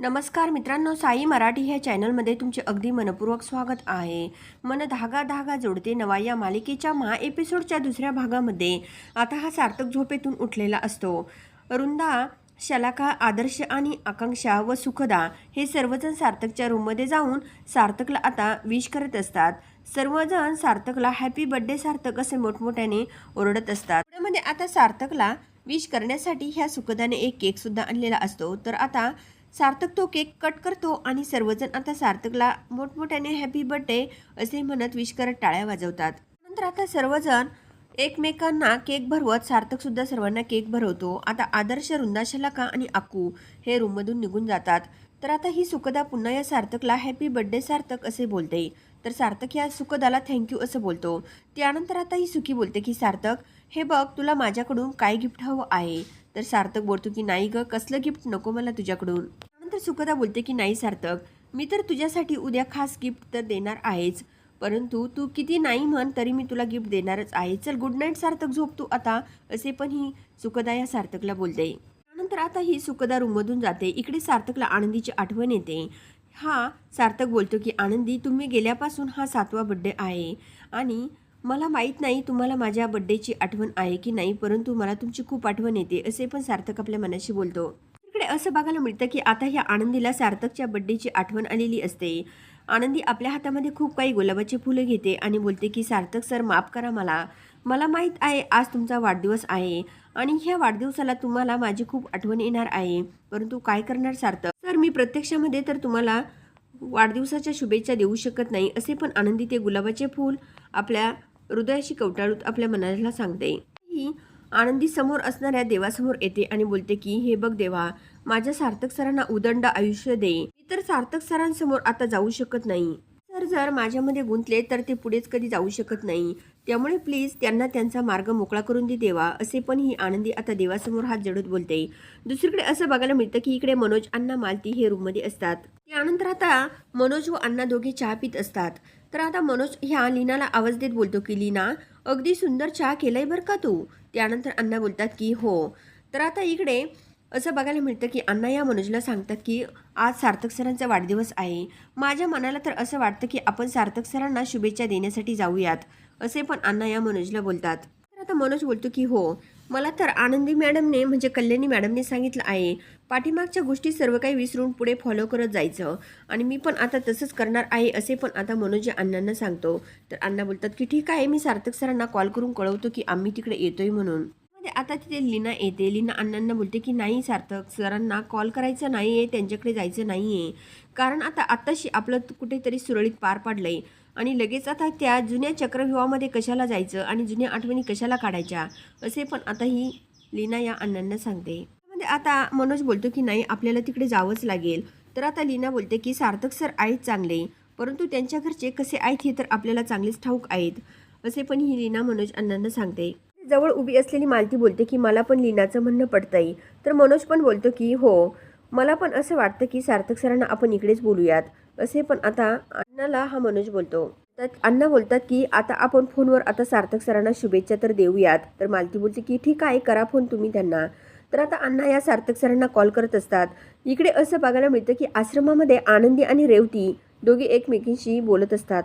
नमस्कार मित्रांनो साई मराठी ह्या चॅनलमध्ये तुमचे अगदी मनपूर्वक स्वागत आहे. मन धागा धागा जोडते नवा या मालिकेच्या महा एपिसोडच्या दुसऱ्या भागामध्ये. आता हा सार्थक झोपेतून उठलेला असतो. रुंदा शलाका आदर्श आणि आकांक्षा व सुखदा हे सर्वजण सार्थकच्या रूममध्ये जाऊन सार्थकला आता विश करत असतात. सर्वजण सार्थकला हॅपी बड्डे सार्थक असे मोठमोठ्याने ओरडत असतात. त्यामध्ये आता सार्थकला विश करण्यासाठी ह्या सुखदाने एक केकसुद्धा आणलेला असतो. तर आता सार्थक तो केक कट करतो आणि सर्वजण आता सार्थकला मोठमोठ्याने हॅपी बर्थडे असे म्हणत विश करत टाळ्या वाजवतात. नंतर आता सर्वजण एकमेकांना केक भरवत सार्थक सुद्धा सर्वांना केक भरवतो. आता आदर्श रुंदाशलाका आणि अक्कू हे रूममधून निघून जातात. तर आता ही सुखदा पुन्हा या सार्थकला हॅपी बर्थडे सार्थक असे बोलते. तर सार्थक या सुखदाला थँक्यू असं बोलतो. त्यानंतर आता ही सुखी बोलते की सार्थक हे बघ तुला माझ्याकडून काय गिफ्ट हवं आहे? तर सार्थक बोलतो की नाही ग कसलं गिफ्ट नको मला तुझ्याकडून. त्यानंतर सुखदा बोलते की नाही सार्थक मी तर तुझ्यासाठी उद्या खास गिफ्ट तर देणार आहेच परंतु तू किती नाही म्हण तरी मी तुला गिफ्ट देणारच आहे. चल गुड नाईट सार्थक झोप तू आता. असे पण ही सुखदा या सार्थकला बोलते. त्यानंतर आता ही सुखदा रूममधून जाते. इकडे सार्थकला आनंदीची आठवण येते. हा सार्थक बोलतो की आनंदी तुम्ही गेल्यापासून हा सातवा बड्डे आहे आणि मला माहीत नाही तुम्हाला माझ्या बड्डेची आठवण आहे की नाही परंतु मला तुमची खूप आठवण येते असे पण सार्थक आपल्या मनाशी बोलतो. इकडे असं बघायला मिळतं की आता ह्या आनंदीला सार्थकच्या बड्डेची आठवण आलेली असते. आनंदी आपल्या हातामध्ये खूप काही गुलाबाचे फुलं घेते आणि बोलते की सार्थक सर माफ करा मला. मला माहीत आहे आज तुमचा वाढदिवस आहे आणि ह्या वाढदिवसाला तुम्हाला माझी खूप आठवण येणार आहे. परंतु काय करणार सार्थक? सर मी प्रत्यक्षामध्ये तर तुम्हाला वाढदिवसाच्या शुभेच्छा देऊ शकत नाही असे पण आनंदी ते गुलाबाचे फूल आपल्या हृदयाशी कवटाळूत आपल्या मनाला सांगते. ही आनंदी समोर असणाऱ्या देवासमोर येते आणि बोलते की हे बघ देवा माझ्या सार्थक सरांना उदंड आयुष्य दे. मी तर सार्थक सरांसमोर आता जाऊ शकत नाही. सर जर माझ्यामध्ये गुंतले तर ते पुढेच कधी जाऊ शकत नाही. त्यामुळे प्लीज त्यांना त्यांचा मार्ग मोकळा करून दे देवा. असे पण ही आनंदी आता देवासमोर हात जडत बोलते. दुसरीकडे असं बघायला मिळतं की इकडे मनोज अण्णा मालती हे रूममध्ये असतात. त्यानंतर आता मनोज व अण्णा दोघे चहा पित असतात. तर आता मनोज ह्या लीनाला आवाज देत बोलतो की लीना अगदी सुंदर चहा केलाय बरं का तू? त्यानंतर अण्णा बोलतात की हो. तर आता इकडे असं बघायला मिळतं की अण्णा या मनोजला सांगतात की आज सार्थक सरांचा वाढदिवस आहे. माझ्या मनाला तर असं वाटतं की आपण सार्थक सरांना शुभेच्छा देण्यासाठी जाऊयात. असे पण अण्णा या मनोजला बोलतात. तर आता मनोज बोलतो की हो. मला तर आनंदी मॅडमने म्हणजे कल्याणी मॅडमने सांगितलं आहे पाठीमागच्या गोष्टी सर्व काही विसरून पुढे फॉलो करत जायचं. आणि मी पण आता तसंच करणार आहे असे पण आता मनोज अण्णांना सांगतो. तर अण्णा बोलतात की ठीक आहे मी सार्थक सरांना कॉल करून कळवतो की आम्ही तिकडे येतोय म्हणून. आता तिथे लीना येते. लीना अण्णांना बोलते की नाही सार्थक सरांना कॉल करायचं नाही आहे त्यांच्याकडे जायचं नाही आहे कारण आता आत्ताशी आपलं कुठेतरी सुरळीत पार पाडलंय. आणि लगेच आता त्या जुन्या चक्रव्यूहामध्ये कशाला जायचं आणि जुन्या आठवणी कशाला काढायच्या असे पण आता ही लीना या अण्णांना सांगते. म्हणजे आता मनोज बोलतो की नाही आपल्याला तिकडे जावंच लागेल. तर आता लीना बोलते की सार्थक सर आहेत चांगले परंतु त्यांच्या घरचे कसे आहेत हे तर आपल्याला चांगलेच ठाऊक आहेत असे पण ही लीना मनोज अण्णांना सांगते. जवळ उभी असलेली मालती बोलते की मला पण लीनाचं म्हणणं पडतंय तर मनोज पण बोलतो की हो मला पण असं वाटतं की सार्थक सरांना आपण इकडेच बोलूयात असे पण आता अण्णाला हा मनोज बोलतो. तर अण्णा बोलतात की आता आपण फोनवर आता सार्थक सरांना शुभेच्छा तर देऊयात. तर मालती बोलते की ठीक आहे करा फोन तुम्ही त्यांना. तर आता अण्णा या सार्थक सरांना कॉल करत असतात. इकडे असं बघायला मिळतं की आश्रमामध्ये आनंदी आणि रेवती दोघे एकमेकींशी बोलत असतात.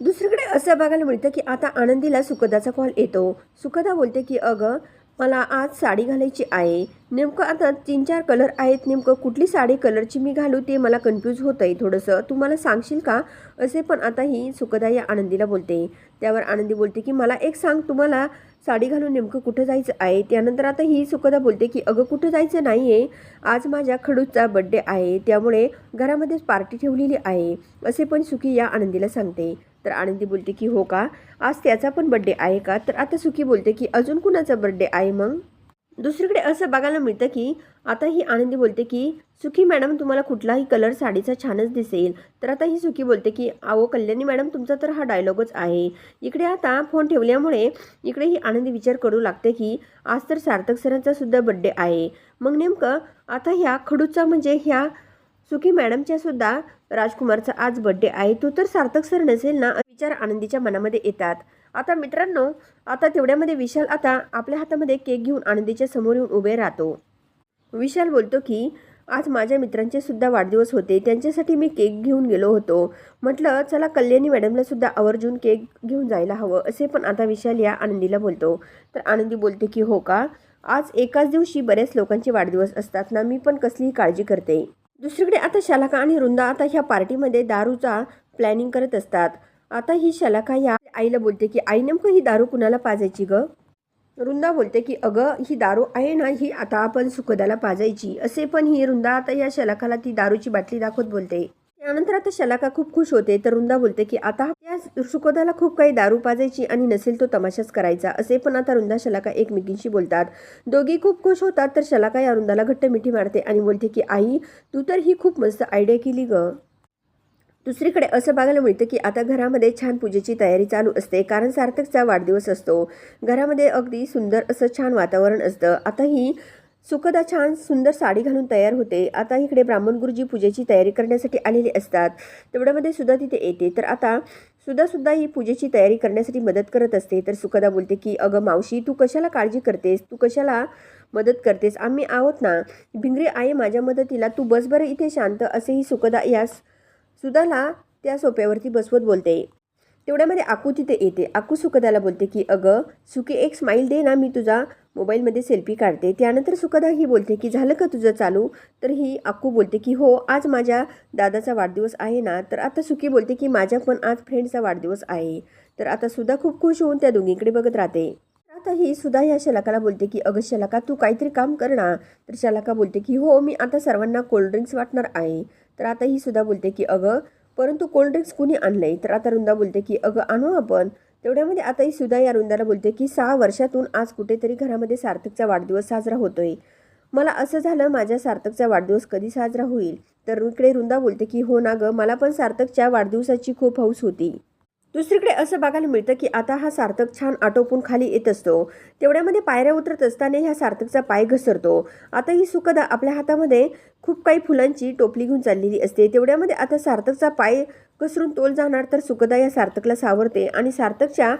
दुसरीकडे असं बघायला मिळतं की आता आनंदीला सुखदाचा कॉल येतो. सुखदा बोलते की अगं मला आज साडी घालायची आहे. नेमकं आता तीन चार कलर आहेत. नेमकं कुठली साडी कलरची मी घालू ते मला कन्फ्यूज होतं आहे थोडंसं. तू मला सांगशील का? असे पण आता ही सुखदा या आनंदीला बोलते. त्यावर आनंदी बोलते की मला एक सांग तुम्हाला साडी घालून नेमकं कुठं जायचं आहे? त्यानंतर आता ही सुखदा बोलते की अगं कुठं जायचं नाही आहे आज माझ्या खडूचा बड्डे आहे. त्यामुळे घरामध्येच पार्टी ठेवलेली आहे. असे पण सुखी या आनंदीला सांगते. तर आनंदी बोलते की हो का? आज त्याचा पण बड्डे आहे का? तर आता सुखी बोलते की अजून कुणाचा बड्डे आहे मग? दुसरीकडे असं बघायला मिळतं की आता ही आनंदी बोलते की सुखी मॅडम तुम्हाला कुठलाही कलर साडीचा छानच दिसेल. तर आता ही सुखी बोलते की अहो कल्याणी मॅडम तुमचा तर हा डायलॉगच आहे. इकडे आता फोन ठेवल्यामुळे इकडे ही आनंदी विचार करू लागते की आज तर सार्थक सरांचा सुद्धा बड्डे आहे. मग नेमकं आता ह्या खडूचा म्हणजे ह्या सुखी मॅडमच्या सुद्धा राजकुमारचा आज बड्डे आहे. तो तर सार्थक सर नसेल ना? विचार आनंदीच्या मनामध्ये येतात. आता मित्रांनो आता तेवढ्यामध्ये विशाल आता आपल्या हातामध्ये केक घेऊन आनंदीच्या समोर येऊन उभे राहतो. विशाल बोलतो की आज माझ्या मित्रांचे सुद्धा वाढदिवस होते. त्यांच्यासाठी मी केक घेऊन गेलो होतो. म्हटलं चला कल्याणी मॅडमला सुद्धा आवर्जून केक घेऊन जायला हवं. असे पण आता विशाल या आनंदीला बोलतो. तर आनंदी बोलते की हो का? आज एकाच दिवशी बऱ्याच लोकांचे वाढदिवस असतात ना? मी पण कसलीही काळजी करते. दुसरीकडे आता शलाका आणि रुंदा आता ह्या पार्टीमध्ये दारूचा प्लॅनिंग करत असतात. आता ही शलाका या आईला बोलते की आई नेमकं ही दारू कुणाला पाजायची ग? रुंदा बोलते की अगं ही दारू आहे ना ही आता आपण सुखदाला पाजायची. असे पण ही रुंदा आता या शलाकाला ती दारूची बाटली दाखवत बोलते. त्यानंतर आता शलाका खूप खुश होते तर रुंदा बोलते की आता सुखदाला खूप काही दारू पाजायची आणि नसेल तो तमाशाच करायचा असे पण आता रुंदा शलाका एकमेकींशी बोलतात. दोघी खूप खुश होतात तर शलाका या रुंदाला घट्ट मिठी मारते आणि बोलते की आई तू तर ही खूप मस्त आयडिया केली ग. दुसरीकडे असं बघायला मिळतं की आता घरामध्ये छान पूजेची तयारी चालू असते कारण सार्थकचा वाढदिवस असतो. घरामध्ये अगदी सुंदर असं छान वातावरण असतं. आता ही सुखदा छान सुंदर साडी घालून तयार होते. आता इकडे ब्राह्मण गुरुजी पूजेची तयारी करण्यासाठी आलेले असतात. तेवढ्यामध्ये सुद्धा तिथे येते. तर आता सुद्धा सुद्धा ही पूजेची तयारी करण्यासाठी मदत करत असते. तर सुखदा बोलते की अगं मावशी तू कशाला काळजी करतेस? तू कशाला मदत करतेस? आम्ही आहोत ना. भिंगरी आहे माझ्या मदतीला तू बस बरं इथे शांत. असेही सुखदा यास सुदाला त्या सोप्यावरती बसवत बोलते. तेवढ्यामध्ये आकू तिथे येते. आकू सुखदाला बोलते की अगं सुकी एक स्माईल दे ना मी तुझा मोबाईलमध्ये सेल्फी काढते. त्यानंतर सुखदा ही बोलते की झालं का तुझं चालू? तर ही आकू बोलते की हो आज माझ्या दादाचा वाढदिवस आहे ना तर आता सुकी बोलते की माझ्या पण आज फ्रेंडचा वाढदिवस आहे. तर आता सुद्धा खूप खुश होऊन त्या दोघींकडे बघत राहते. आता ही सुद्धा ह्या शलाकाला बोलते की अगं शलाका तू काहीतरी काम कर ना. तर शलाका बोलते की हो मी आता सर्वांना कोल्ड्रिंक्स वाटणार आहे. तर आता ही सुद्धा बोलते की अगं परंतु कोल्ड्रिंक्स कुणी आणलंय? तर आता रुंदा बोलते की अगं आणू आपण. तेवढ्यामध्ये आताही सुद्धा या रुंदाला बोलते की सहा वर्षातून आज कुठेतरी घरामध्ये सार्थकचा वाढदिवस साजरा होतोय. मला असं झालं माझ्या सार्थकचा वाढदिवस कधी साजरा होईल? तर इकडे रुंदा बोलते की हो ना गं मला पण सार्थकच्या वाढदिवसाची खूप हौस होती. दुसरीकडे असं बघायला मिळतं की आता हा सार्थक छान आटोपून खाली येत असतो. तेवढ्यामध्ये पायऱ्या उतरत असताना ह्या सार्थकचा पाय घसरतो. आता ही सुखदा आपल्या हातामध्ये खूप काही फुलांची टोपली घेऊन चाललेली असते. तेवढ्यामध्ये आता सार्थकचा पाय घसरून तोल जाणार तर सुखदा या सार्थकला सावरते आणि सार्थकच्या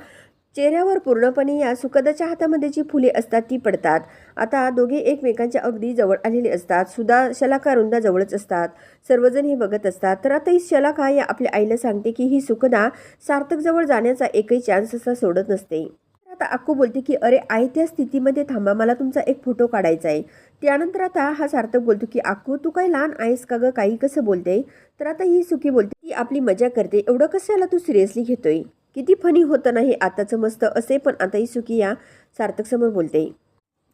चेहऱ्यावर पूर्णपणे या सुखदाच्या हातामध्ये जी फुले असतात ती पडतात. आता दोघे एकमेकांच्या अगदी जवळ आलेले असतात. सुद्धा शलाका रुंदा जवळच असतात. सर्वजण हे बघत असतात. तर आता ही शलाका या आपल्या आईला सांगते की ही सुखदा सार्थक जवळ जाण्याचा एकही चान्स असा सोडत नसते. आता अक्कू बोलते की अरे आई त्या स्थितीमध्ये थांबा. मला तुमचा एक फोटो काढायचा आहे. त्यानंतर आता हा सार्थक बोलतो की अक्कू तू काय लहान आहेस का गं? काही कसं बोलते? तर आता ही सुखी बोलते ती आपली मजा करते. एवढं कशाला तू सिरियसली घेतोय? किती फनी होतं नाही आताचं मस्त असे पण आताही सुखी या सार्थकसमोर बोलते.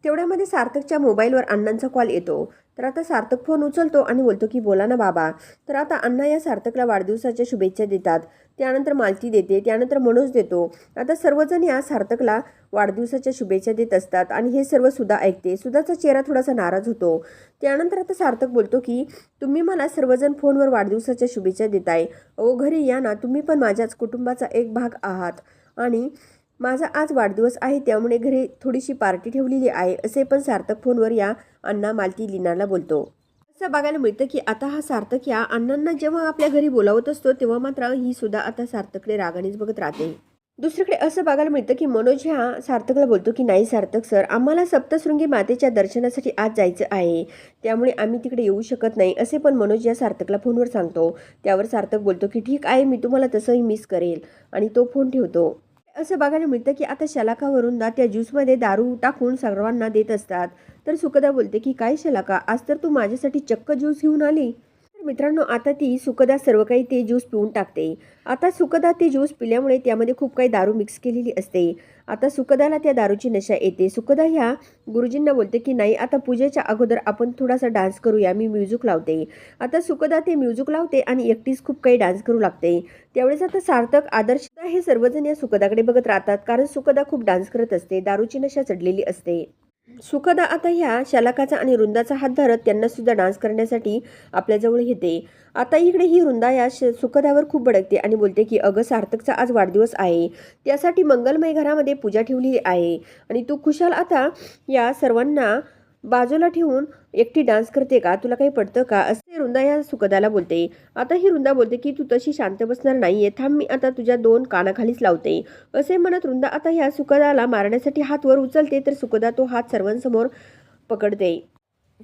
तेवढ्यामध्ये सार्थकच्या मोबाईलवर अण्णांचा कॉल येतो. तर आता सार्थक फोन उचलतो आणि बोलतो की बोला ना बाबा. तर आता अण्णा या सार्थकला वाढदिवसाच्या शुभेच्छा देतात. त्यानंतर मालती देते त्यानंतर मनोज देतो. आता सर्वजण या सार्थकला वाढदिवसाच्या शुभेच्छा देत असतात आणि हे सर्व सुद्धा ऐकते. सुधाचा चेहरा थोडासा नाराज होतो. त्यानंतर आता सार्थक बोलतो की तुम्ही मला सर्वजण फोनवर वाढदिवसाच्या शुभेच्छा देताय. अहो घरी या ना तुम्ही पण माझ्याच कुटुंबाचा एक भाग आहात. आणि माझा आज वाढदिवस आहे त्यामुळे घरी थोडीशी पार्टी ठेवलेली आहे असे पण सार्थक फोनवर या अण्णा मालती लीनाला बोलतो. असं बघायला मिळतं की आता हा सार्थक या अण्णांना जेव्हा आपल्या घरी बोलावत असतो तेव्हा मात्र ही सुद्धा आता सार्थककडे रागानेच बघत राहते. दुसरीकडे असं बघायला मिळतं की मनोज ह्या सार्थकला बोलतो की नाही सार्थक सर आम्हाला सप्तशृंगी मातेच्या दर्शनासाठी आज जायचं आहे. त्यामुळे आम्ही तिकडे येऊ शकत नाही असे पण मनोज या सार्थकला फोनवर सांगतो. त्यावर सार्थक बोलतो की ठीक आहे मी तुम्हाला तसंही मिस करेल. आणि तो फोन ठेवतो. असं बघायला मिळतं की आता शलाकावरून ना त्या ज्यूसमध्ये दारू टाकून सर्वांना देत असतात. तर सुकदा बोलते की काय शलाका आज तर तू माझ्यासाठी चक्क ज्यूस घेऊन आली? मित्रांनो आता ती सुकदा सर्व काही ते ज्यूस पिऊन टाकते. आता सुकदा ते ज्यूस पिल्यामुळे त्यामध्ये खूप काही दारू मिक्स केलेली असते. आता सुकदाला त्या दारूची नशा येते. सुकदा ह्या गुरुजींना बोलते की नाही आता पूजेच्या अगोदर आपण थोडासा डान्स करूया मी म्युझिक लावते. आता सुकदा ते म्युझिक लावते आणि एकटीच खूप काही डान्स करू लागते. त्यावेळेस आता सार्थक आदर्श हे सर्वजण या सुकदाकडे बघत राहतात कारण सुकदा खूप डान्स करत असते दारूची नशा चढलेली असते. सुखदा आता ह्या शलाकाचा आणि रुंदाचा हात धरत त्यांनासुद्धा डान्स करण्यासाठी आपल्याजवळ येते. आता इकडे ही रुंदा या श सुखदावर खूप भडकते आणि बोलते की अगं सार्थकचा आज वाढदिवस आहे. त्यासाठी मंगलमय घरामध्ये पूजा ठेवली आहे आणि तू खुशाल आता या सर्वांना बाजूला ठेवून एकटी डान्स करते का? तुला काही पडतं का? असे रुंदा या सुखदाला बोलते. आता ही रुंदा बोलते की तू तशी शांत बसणार नाहीये. थांब मी आता तुझ्या दोन कानाखालीच लावते. असे म्हणत रुंदा आता ह्या सुखदाला मारण्यासाठी हात वर उचलते तर सुखदा तो हात सर्वांसमोर पकडते.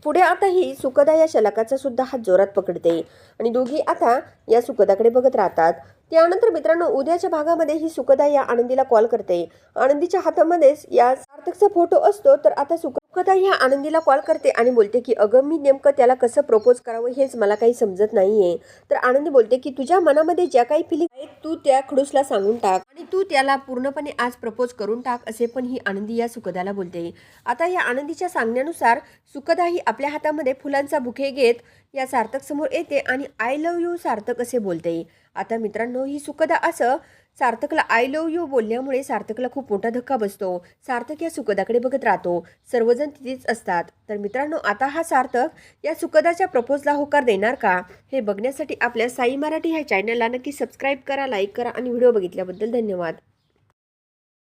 पुढे आता ही सुखदा या शलाकाचा सुद्धा हात जोरात पकडते. आणि दोघी आता या सुखदाकडे बघत राहतात. त्यानंतर मित्रांनो उद्याच्या भागामध्ये ही सुखदा या आनंदीला कॉल करते. आनंदीच्या हातामध्येच या सार्थकचा फोटो असतो तर आता सुकदा ह्या आनंदीला कॉल करते आणि बोलते की अगं मी नेमकं त्याला कसं प्रपोज करावं हेच मला काही समजत नाहीये. तर आनंदी बोलते की तुझ्या मनामध्ये ज्या काही फिलिंग आहेत तू त्या खडूसला सांगून टाक आणि तू त्याला पूर्णपणे आज प्रपोज करून टाक असे पण ही आनंदी या सुखदाला बोलते. आता या आनंदीच्या सांगण्यानुसार सुखदा ही आपल्या हातामध्ये फुलांचा बुके घेत या सार्थक समोर येते आणि आय लव यू सार्थक असे बोलते. आता मित्रांनो ही सुखदा असं सार्थकला आय लव यू बोलल्यामुळे सार्थकला खूप मोठा धक्का बसतो. सार्थक या सुखदाकडे बघत राहतो. सर्वजण तिथेच असतात. तर मित्रांनो आता हा सार्थक या सुखदाच्या प्रपोजला होकार देणार का? हे बघण्यासाठी आपल्या साई मराठी ह्या चॅनलला नक्की सबस्क्राईब करा लाईक करा आणि व्हिडिओ बघितल्याबद्दल धन्यवाद.